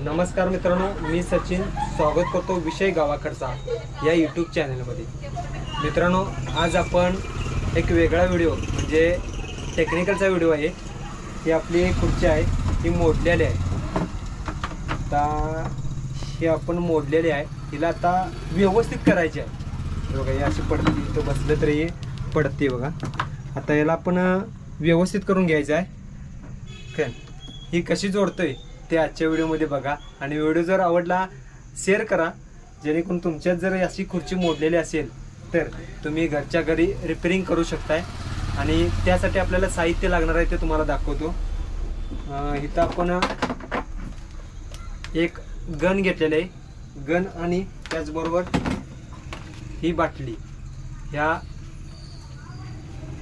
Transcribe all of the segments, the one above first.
नमस्कार मित्रांनो मी सचिन. स्वागत करतो विषय गावाकडचा या यूट्यूब चॅनलमध्ये मित्रांनो आज आपण एक वेगळा व्हिडिओ म्हणजे टेक्निकलचा व्हिडिओ आहे. ही आपली खुर्ची आहे ही मोडलेली आहे. आता ही आपण मोडलेली आहे. हिला आता व्यवस्थित करायची आहे. बघा ही अशी पडते तो बसलं तरी पडते बघा. आता याला आपण व्यवस्थित करून घ्यायचं आहे. काय ही कशी जोडतोय? ते आजच्या व्हिडिओमध्ये बघा. आणि व्हिडिओ जर आवडला शेअर करा. जेणेकरून तुमच्यात जर अशी खुर्ची मोडलेली असेल तर तुम्ही घरच्या घरी रिपेरिंग करू शकताय. आणि त्यासाठी आपल्याला साहित्य लागणार आहे ते तुम्हाला दाखवतो. इथं आपण एक गन घेतलेलं आहे. गन आणि त्याचबरोबर ही बाटली. ह्या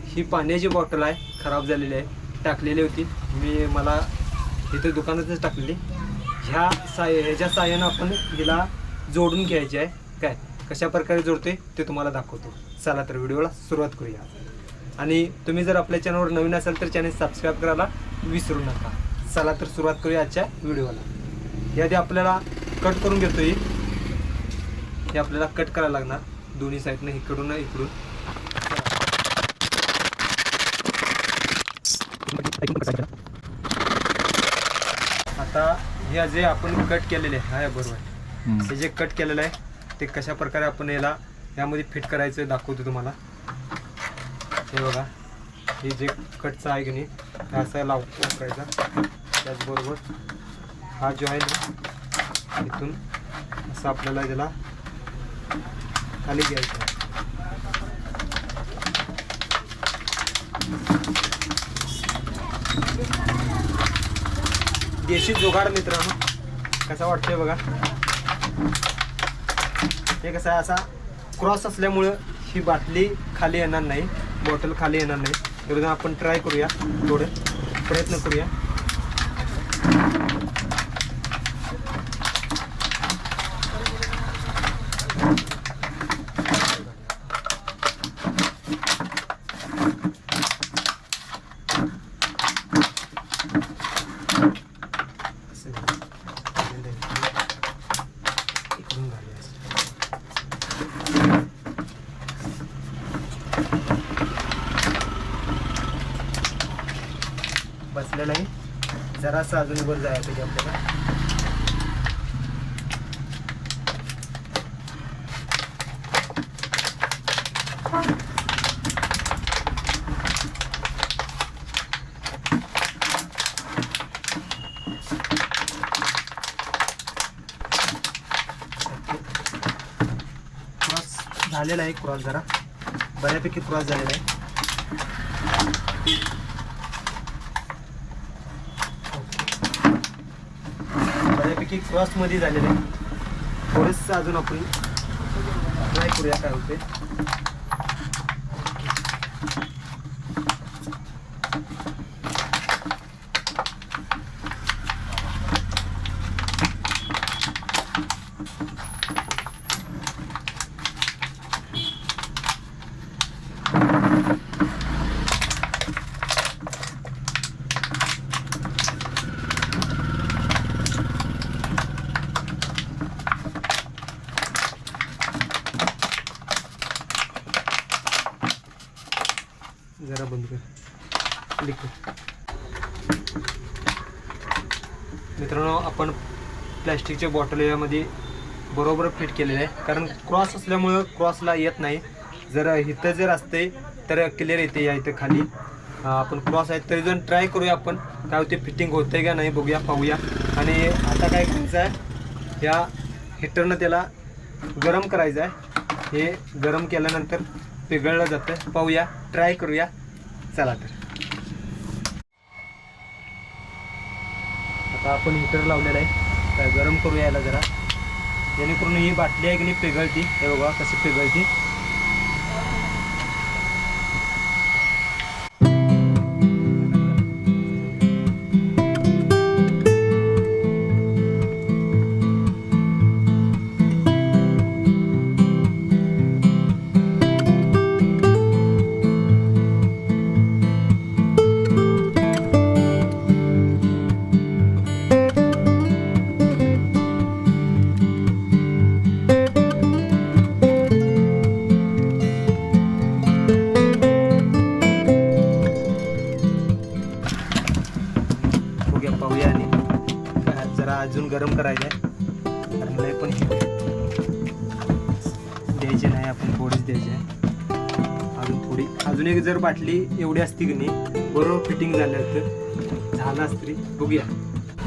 ही पाण्याची बॉटल आहे. खराब झालेली आहे. टाकलेली होती. मी मला इथे दुकानातच टाकलेली ह्या साय ह्याच्या साह्यानं आपण हिला जोडून घ्यायची आहे. काय? कशा प्रकारे जोडते ते तुम्हाला दाखवतो. चला तर व्हिडिओला सुरुवात करूया. आणि तुम्ही जर आपल्या चॅनलवर नवीन असाल तर चॅनल सबस्क्राईब करायला विसरू नका. चला तर सुरुवात करूया आजच्या व्हिडिओला. यादी आपल्याला कट करून घेतो ही हे आपल्याला कट करायला लागणार. दोन्ही साईडनं इकडून इकडून. आता हे जे आपण कट केलेले आहे हा बरोबर. हे जे कट केलेलं आहे ते कशा प्रकारे आपण याला यामध्ये फिट करायचं दाखवतो तुम्हाला. हे बघा हे जे कटचं आहे की नाही असं लाव वापरायचा त्याचबरोबर हा जो आहे ना इथून असं आपल्याला त्याला खाली घ्यायचं देशी जुगाड मित्रांनो कसा वाटतोय बघा. हे कसं आहे असा क्रॉस असल्यामुळं ही बाटली खाली येणार नाही बॉटल खाली येणार नाही. एकदम आपण ट्राय करूया थोडे प्रयत्न करूया असं घालूया. इकडून घालूया असं. बसलं नाही. जरासं अजून वर जायचं पाहिजे आपल्याला. क्रॉस झालेला आहे क्रॉस जरा. बऱ्यापैकी क्रॉस झालेला आहे. बऱ्यापैकी क्रॉसमध्ये झालेलं. आहे थोडंसं अजून आपण ट्राय करूया काय होते जरा बंद कर. लिक्विड मित्रांनो आपण प्लॅस्टिकच्या बॉटल यामध्ये बरोबर फिट केलेलं आहे. कारण क्रॉस असल्यामुळं क्रॉसला येत नाही. जर इथं जर असते तर क्लिअर येते या इथं खाली. आपण क्रॉस आहे तरी जण ट्राय करूया आपण. काय होते फिटिंग होते का नाही बघूया पाहूया. आणि आता काय करायचं आहे ह्या हिटरनं त्याला गरम करायचं आहे. हे गरम केल्यानंतर पिघळलं जातं पाहूया ट्राय करूया. चला तर. आता आपण हिटर लावलेला आहे. तर गरम करूया याला जरा. जेणेकरून ही बाटली आहे की नाही पिघळती? हे बघा कशी पिघळती. गरम करायचं आहे कारण लय पण द्यायचे नाही आपण थोडीच द्यायचे आहे अजून थोडी अजून एक जर बाटली एवढी असती की नाही बरोबर फिटिंग झालं तर झालं असतरी तरी बघूया.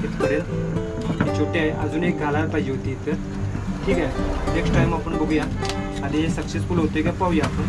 इथपर्यंत. ही छोटी आहे अजून एक घालायला पाहिजे होती इथं. ठीक आहे. नेक्स्ट टाईम आपण बघूया. आणि हे सक्सेसफुल होते का पाहूया आपण.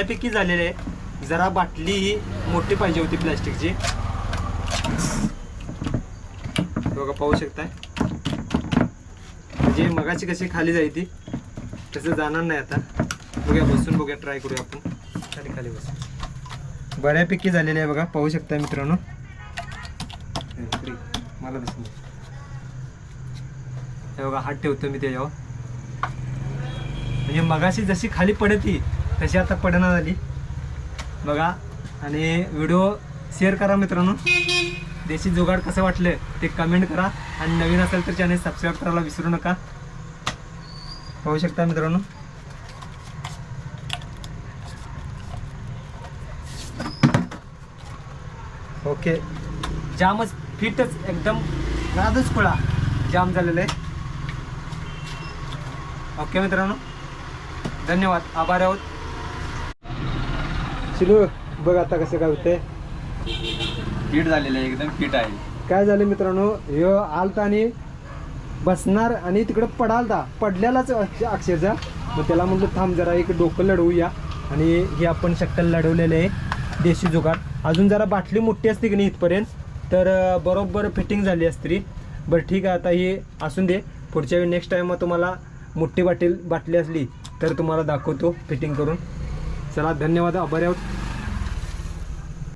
बऱ्यापैकी झालेले आहे. जरा बाटली ही मोठी पाहिजे होती प्लॅस्टिकची. बघा पाहू शकताय. म्हणजे मगाची कशी खाली जायची तसं जाणार नाही आता. बघूया बसून बघूया ट्राय करूया आपण. खाली खाली बसून. बऱ्यापैकी झालेले आहे बघा पाहू शकताय मित्रांनो. मला दिसून हे बघा हात ठेवतो मी त्याच्यावर. म्हणजे मगाशी जशी खाली पडती तशी आता पडना झाली? बघा. आणि व्हिडिओ शेअर करा मित्रांनो. देशी जुगाड कसं वाटलं ते कमेंट करा. आणि नवीन असेल तर चॅनल सबस्क्राईब करायला विसरू नका. पाहू शकता मित्रांनो. ओके जामच फिटच एकदम राधच खुळा जाम झालेलं आहे. ओके मित्रांनो. धन्यवाद. आभार आहोत. शिलू बघ आता कसं काय होतंय. फिट झालेलं आहे एकदम फिट आहे. काय झालं मित्रांनो ह्यो आलता आणि बसणार आणि तिकडं पडालता. पडल्यालाच अक्ष- अक्षरशः. मग त्याला म्हटलं थांब जरा एक डोकं लढवूया. आणि हे आपण शक्कल लढवलेले आहे देशी जुगाड. अजून जरा बाटली मोठी असते की नाही इथपर्यंत? तर अं, बरोबर फिटिंग झाली असती. बरं ठीक आहे आता हे असून दे. पुढच्या वेळी नेक्स्ट टाईम तुम्हाला मोठी बाटली बाटली असली तर तुम्हाला दाखवतो फिटिंग करून. चला धन्यवाद आभारी आहोत.